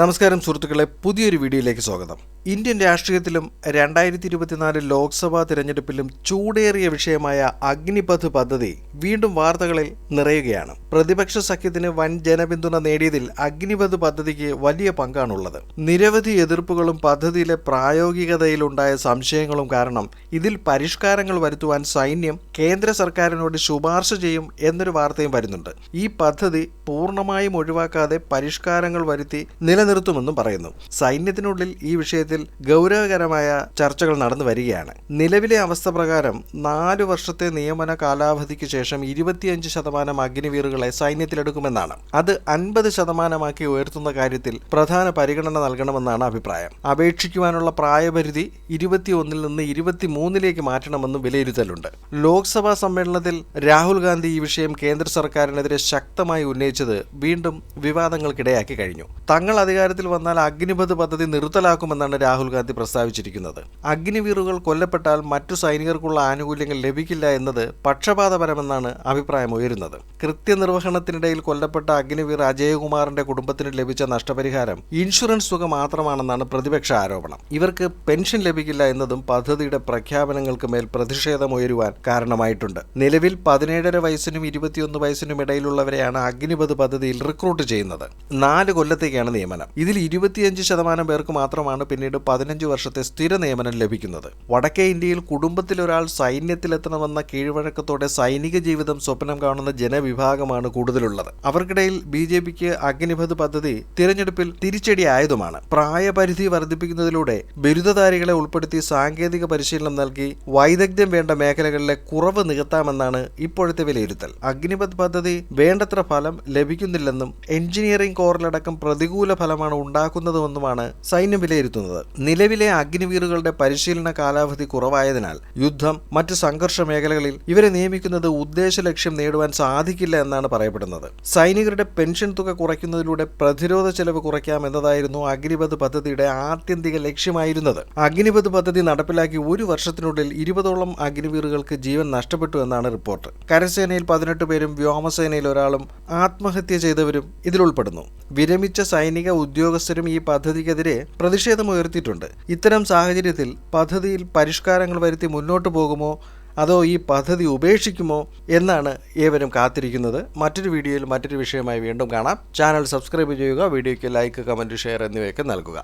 നമസ്കാരം സുഹൃത്തുക്കളെ പുതിയൊരു വീഡിയോയിലേക്ക് സ്വാഗതം. ഇന്ത്യൻ രാഷ്ട്രീയത്തിലും രണ്ടായിരത്തി ഇരുപത്തിനാല് ലോക്സഭാ തിരഞ്ഞെടുപ്പിലും ചൂടേറിയ വിഷയമായ അഗ്നിപഥ് പദ്ധതി വീണ്ടും വാർത്തകളിൽ നിറയുകയാണ്. പ്രതിപക്ഷ സഖ്യത്തിന് വൻ ജനപിന്തുണ നേടിയതിൽ അഗ്നിപഥ് പദ്ധതിക്ക് വലിയ പങ്കാണുള്ളത്. നിരവധി എതിർപ്പുകളും പദ്ധതിയിലെ പ്രായോഗികതയിലുണ്ടായ സംശയങ്ങളും കാരണം ഇതിൽ പരിഷ്കാരങ്ങൾ വരുത്തുവാൻ സൈന്യം കേന്ദ്ര സർക്കാരിനോട് ശുപാർശ ചെയ്യും എന്നൊരു വാർത്തയും വരുന്നുണ്ട്. ഈ പദ്ധതി പൂർണമായും ഒഴിവാക്കാതെ പരിഷ്കാരങ്ങൾ വരുത്തി നിലനിർത്തുമെന്നും പറയുന്നു. സൈന്യത്തിനുള്ളിൽ ഈ വിഷയത്തിൽ ഗൗരവകരമായ ചർച്ചകൾ നടന്നു വരികയാണ്. നിലവിലെ അവസ്ഥ പ്രകാരം നാലു വർഷത്തെ നിയമന കാലാവധിക്ക് ശേഷം ഇരുപത്തിയഞ്ച് ശതമാനം അഗ്നിവീറുകളെ സൈന്യത്തിലെടുക്കുമെന്നാണ്. അത് അൻപത് ശതമാനമാക്കി ഉയർത്തുന്ന കാര്യത്തിൽ പ്രധാന പരിഗണന നൽകണമെന്നാണ് അഭിപ്രായം. അപേക്ഷിക്കുവാനുള്ള പ്രായപരിധി ഇരുപത്തിയൊന്നിൽ നിന്ന് ഇരുപത്തിമൂന്നിലേക്ക് മാറ്റണമെന്നും വിലയിരുത്തലുണ്ട്. ലോക്സഭാ സമ്മേളനത്തിൽ രാഹുൽ ഗാന്ധി ഈ വിഷയം കേന്ദ്ര സർക്കാരിനെതിരെ ശക്തമായി ഉന്നയിച്ചത് വീണ്ടും വിവാദങ്ങൾക്കിടയാക്കി കഴിഞ്ഞു. തങ്ങൾ അധികാരത്തിൽ വന്നാൽ അഗ്നിപഥ് പദ്ധതി നിർത്തലാക്കുമെന്നാണ് രാഹുൽ ഗാന്ധി പ്രസ്താവിച്ചിരിക്കുന്നത്. അഗ്നിവീറുകൾ കൊല്ലപ്പെട്ടാൽ മറ്റു സൈനികർക്കുള്ള ആനുകൂല്യങ്ങൾ ലഭിക്കില്ല എന്നത് പക്ഷപാതപരമെന്നാണ് അഭിപ്രായം ഉയരുന്നത്. കൃത്യനിർവഹണത്തിനിടയിൽ കൊല്ലപ്പെട്ട അഗ്നിവീർ അജയകുമാറിന്റെ കുടുംബത്തിന് ലഭിച്ച നഷ്ടപരിഹാരം ഇൻഷുറൻസ് തുക മാത്രമാണെന്നാണ് പ്രതിപക്ഷ ആരോപണം. ഇവർക്ക് പെൻഷൻ ലഭിക്കില്ല എന്നതും പദ്ധതിയുടെ പ്രഖ്യാപനങ്ങൾക്ക് മേൽ പ്രതിഷേധമുയരുവാൻ കാരണമായിട്ടുണ്ട്. നിലവിൽ പതിനേഴര വയസ്സിനും ഇരുപത്തിയൊന്ന് വയസ്സിനും ഇടയിലുള്ളവരെയാണ് അഗ്നിപഥ് പദ്ധതിയിൽ റിക്രൂട്ട് ചെയ്യുന്നത്. നാല് കൊല്ലത്തേക്കാണ് നിയമനം ഇതിൽ ഇരുപത്തിയഞ്ച് ശതമാനം പേർക്ക് മാത്രമാണ് പിന്നീട് പതിനഞ്ച് വർഷത്തെ സ്ഥിര നിയമനം ലഭിക്കുന്നത്. വടക്കേ ഇന്ത്യയിൽ കുടുംബത്തിൽ ഒരാൾ സൈന്യത്തിലെത്തണമെന്ന കീഴ്വഴക്കത്തോടെ സൈനിക ജീവിതം സ്വപ്നം കാണുന്ന ജനവിഭാഗമാണ് കൂടുതലുള്ളത്. അവർക്കിടയിൽ ബി ജെ പിക്ക് അഗ്നിപഥ് പദ്ധതി തിരഞ്ഞെടുപ്പിൽ തിരിച്ചടിയായതുമാണ്. പ്രായപരിധി വർദ്ധിപ്പിക്കുന്നതിലൂടെ ബിരുദധാരികളെ ഉൾപ്പെടുത്തി സാങ്കേതിക പരിശീലനം നൽകി വൈദഗ്ധ്യം വേണ്ട മേഖലകളിലെ കുറവ് നികത്താമെന്നാണ് ഇപ്പോഴത്തെ വിലയിരുത്തൽ. അഗ്നിപഥ് പദ്ധതി വേണ്ടത്ര ഫലം ലഭിക്കുന്നില്ലെന്നും എഞ്ചിനീയറിംഗ് കോറിലടക്കം പ്രതികൂല ഫലമാണ് ഉണ്ടാക്കുന്നതുമെന്നുമാണ് സൈന്യം വിലയിരുത്തുന്നത്. നിലവിലെ അഗ്നിവീറുകളുടെ പരിശീലന കാലാവധി കുറവായതിനാൽ യുദ്ധം മറ്റ് സംഘർഷ മേഖലകളിൽ ഇവരെ നിയമിക്കുന്നത് ഉദ്ദേശ ലക്ഷ്യം നേടുവാൻ സാധിക്കില്ല എന്നാണ് പറയപ്പെടുന്നത്. സൈനികരുടെ പെൻഷൻ തുക കുറയ്ക്കുന്നതിലൂടെ പ്രതിരോധ ചെലവ് കുറയ്ക്കാം എന്നതായിരുന്നു അഗ്നിപഥ് പദ്ധതിയുടെ ആത്യന്തിക ലക്ഷ്യമായിരുന്നത്. അഗ്നിപഥ് പദ്ധതി നടപ്പിലാക്കി ഒരു വർഷത്തിനുള്ളിൽ ഇരുപതോളം അഗ്നിവീറുകൾക്ക് ജീവൻ നഷ്ടപ്പെട്ടു എന്നാണ് റിപ്പോർട്ട്. കരസേനയിൽ പതിനെട്ട് പേരും വ്യോമസേനയിൽ ഒരാളും ആത്മഹത്യ ചെയ്തവരും ഇതിലുൾപ്പെടുന്നു വിരമിച്ച സൈനിക ഉദ്യോഗസ്ഥരും ഈ പദ്ധതിക്കെതിരെ പ്രതിഷേധമുയർത്തിയിട്ടുണ്ട്. ഇത്തരം സാഹചര്യത്തിൽ പദ്ധതിയിൽ പരിഷ്കാരങ്ങൾ വരുത്തി മുന്നോട്ട് പോകുമോ? അതോ ഈ പദ്ധതി ഉപേക്ഷിക്കുമോ? എന്നാണ് ഏവരും കാത്തിരിക്കുന്നത്. മറ്റൊരു വീഡിയോയിൽ മറ്റൊരു വിഷയമായി വീണ്ടും കാണാം. ചാനൽ സബ്സ്ക്രൈബ് ചെയ്യുക വീഡിയോയ്ക്ക് ലൈക്ക് കമന്റ് ഷെയർ എന്നിവയൊക്കെ നൽകുക.